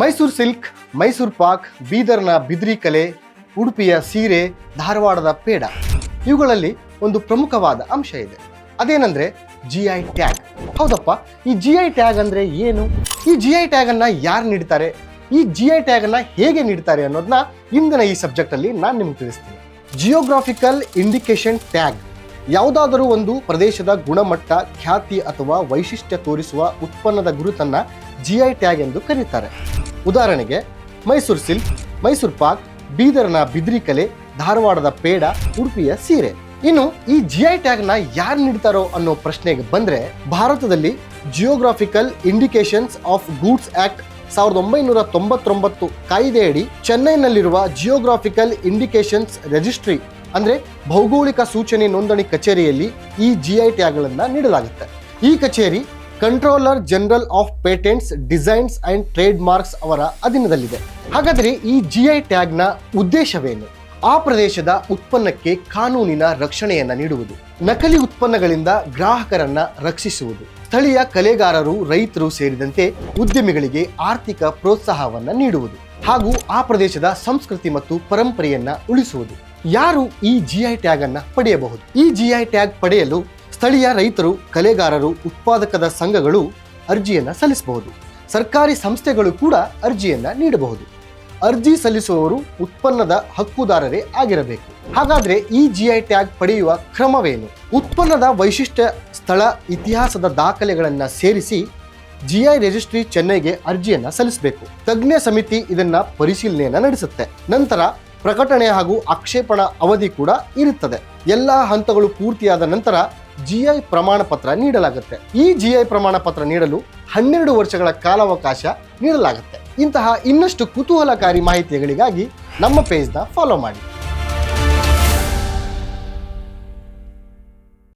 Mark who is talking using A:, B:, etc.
A: Mysuru silk, Mysuru pak, ಬೀದರ್ನ ಬಿದ್ರಿ ಕಲೆ, ಉಡುಪಿಯ ಸೀರೆ, ಧಾರವಾಡದ ಪೇಡ. ಇವುಗಳಲ್ಲಿ ಒಂದು ಪ್ರಮುಖವಾದ ಅಂಶ ಇದೆ. ಅದೇನಂದ್ರೆ ಜಿ ಐ ಟ್ಯಾಗ್ ಹೌದಪ್ಪ, ಈ ಜಿ ಐ ಟ್ಯಾಗ್ ಅಂದ್ರೆ ಏನು? ಈ ಜಿ ಐ ಟ್ಯಾಗ್ ಅನ್ನ ಯಾರು ನೀಡ್ತಾರೆ? ಈ ಜಿ ಐ ಟ್ಯಾಗ್ ಅನ್ನ ಹೇಗೆ ನೀಡ್ತಾರೆ ಅನ್ನೋದನ್ನ ಇಂದಿನ ಈ ಸಬ್ಜೆಕ್ಟಲ್ಲಿ ನಾನು ನಿಮ್ಗೆ ತಿಳಿಸ್ತೀನಿ. ಜಿಯೋಗ್ರಾಫಿಕಲ್ ಇಂಡಿಕೇಶನ್ ಟ್ಯಾಗ್ ಯಾವುದಾದರೂ ಒಂದು ಪ್ರದೇಶದ ಗುಣಮಟ್ಟ, ಖ್ಯಾತಿ ಅಥವಾ ವೈಶಿಷ್ಟ್ಯ ತೋರಿಸುವ ಉತ್ಪನ್ನದ ಗುರುತನ್ನ ಜಿ ಐ ಟ್ಯಾಗ್ ಎಂದು ಕರೀತಾರೆ. ಉದಾಹರಣೆಗೆ, ಮೈಸೂರು ಸಿಲ್ಕ್, ಮೈಸೂರು ಪಾಕ್, ಬೀದರ್ನ ಬಿದ್ರಿ ಕಲೆ, ಧಾರವಾಡದ ಪೇಡ, ಉಡುಪಿಯ ಸೀರೆ. ಇನ್ನು ಈ ಜಿ ಐ ಟ್ಯಾಗ್ನ ಯಾರು ನೀಡ್ತಾರೋ ಅನ್ನೋ ಪ್ರಶ್ನೆಗೆ ಬಂದ್ರೆ, ಭಾರತದಲ್ಲಿ geographical indications of goods act ಸಾವಿರದ ಒಂಬೈನೂರ ತೊಂಬತ್ತೊಂಬತ್ತು ಕಾಯ್ದೆಯಡಿ ಚೆನ್ನೈನಲ್ಲಿರುವ ಜಿಯೋಗ್ರಾಫಿಕಲ್ ಇಂಡಿಕೇಶನ್ಸ್ ರಿಜಿಸ್ಟ್ರಿ ಅಂದ್ರೆ ಭೌಗೋಳಿಕ ಸೂಚನೆ ನೋಂದಣಿ ಕಚೇರಿಯಲ್ಲಿ ಈ ಜಿ ಐ ಟ್ಯಾಗ್ಗಳನ್ನು ನೀಡಲಾಗುತ್ತೆ. ಈ ಕಚೇರಿ controller general of patents, designs and trade marks ಅವರ ಅಧೀನದಲ್ಲಿದೆ. ಹಾಗಾದರೆ ಈ ಜಿ ಐ ಟ್ಯಾಗ್ನ ಉದ್ದೇಶವೇನು? ಆ ಪ್ರದೇಶದ ಉತ್ಪನ್ನಕ್ಕೆ ಕಾನೂನಿನ ರಕ್ಷಣೆಯನ್ನ ನೀಡುವುದು, ನಕಲಿ ಉತ್ಪನ್ನಗಳಿಂದ ಗ್ರಾಹಕರನ್ನ ರಕ್ಷಿಸುವುದು, ಸ್ಥಳೀಯ ಕಲೆಗಾರರು, ರೈತರು ಸೇರಿದಂತೆ ಉದ್ಯಮಿಗಳಿಗೆ ಆರ್ಥಿಕ ಪ್ರೋತ್ಸಾಹವನ್ನ ನೀಡುವುದು, ಹಾಗೂ ಆ ಪ್ರದೇಶದ ಸಂಸ್ಕೃತಿ ಮತ್ತು ಪರಂಪರೆಯನ್ನ ಉಳಿಸುವುದು. ಯಾರು ಈ ಜಿ ಐ ಟ್ಯಾಗ್ ಅನ್ನ ಪಡೆಯಬಹುದು? ಈ ಜಿ ಐ ಟ್ಯಾಗ್ ಪಡೆಯಲು ಸ್ಥಳೀಯ ರೈತರು, ಕಲೆಗಾರರು, ಉತ್ಪಾದಕದ ಸಂಘಗಳು ಅರ್ಜಿಯನ್ನು ಸಲ್ಲಿಸಬಹುದು. ಸರ್ಕಾರಿ ಸಂಸ್ಥೆಗಳು ಕೂಡ ಅರ್ಜಿಯನ್ನು ನೀಡಬಹುದು. ಅರ್ಜಿ ಸಲ್ಲಿಸುವವರು ಉತ್ಪನ್ನದ ಹಕ್ಕುದಾರರೇ ಆಗಿರಬೇಕು. ಹಾಗಾದರೆ ಈ ಜಿ ಐ ಟ್ಯಾಗ್ ಪಡೆಯುವ ಕ್ರಮವೇನು? ಉತ್ಪನ್ನದ ವೈಶಿಷ್ಟ್ಯ, ಸ್ಥಳ, ಇತಿಹಾಸದ ದಾಖಲೆಗಳನ್ನು ಸೇರಿಸಿ ಜಿ ಐ ರಿಜಿಸ್ಟ್ರಿ ಚೆನ್ನೈಗೆ ಅರ್ಜಿಯನ್ನು ಸಲ್ಲಿಸಬೇಕು. ತಜ್ಞ ಸಮಿತಿ ಇದನ್ನು ಪರಿಶೀಲನೆಯನ್ನು ನಡೆಸುತ್ತೆ. ನಂತರ ಪ್ರಕಟಣೆ ಹಾಗೂ ಆಕ್ಷೇಪಣಾ ಅವಧಿ ಕೂಡ ಇರುತ್ತದೆ. ಎಲ್ಲ ಹಂತಗಳು ಪೂರ್ತಿಯಾದ ನಂತರ ಜಿಐ ಪ್ರಮಾಣ ಪತ್ರ ನೀಡಲಾಗುತ್ತೆ. ಈ ಜಿಐ ಪ್ರಮಾಣ ಪತ್ರ ನೀಡಲು ಹನ್ನೆರಡು ವರ್ಷಗಳ ಕಾಲಾವಕಾಶ ನೀಡಲಾಗುತ್ತೆ. ಇಂತಹ ಇನ್ನಷ್ಟು ಕುತೂಹಲಕಾರಿ ಮಾಹಿತಿಗಳಿಗಾಗಿ ನಮ್ಮ ಪೇಜ್ನ ಫಾಲೋ ಮಾಡಿ.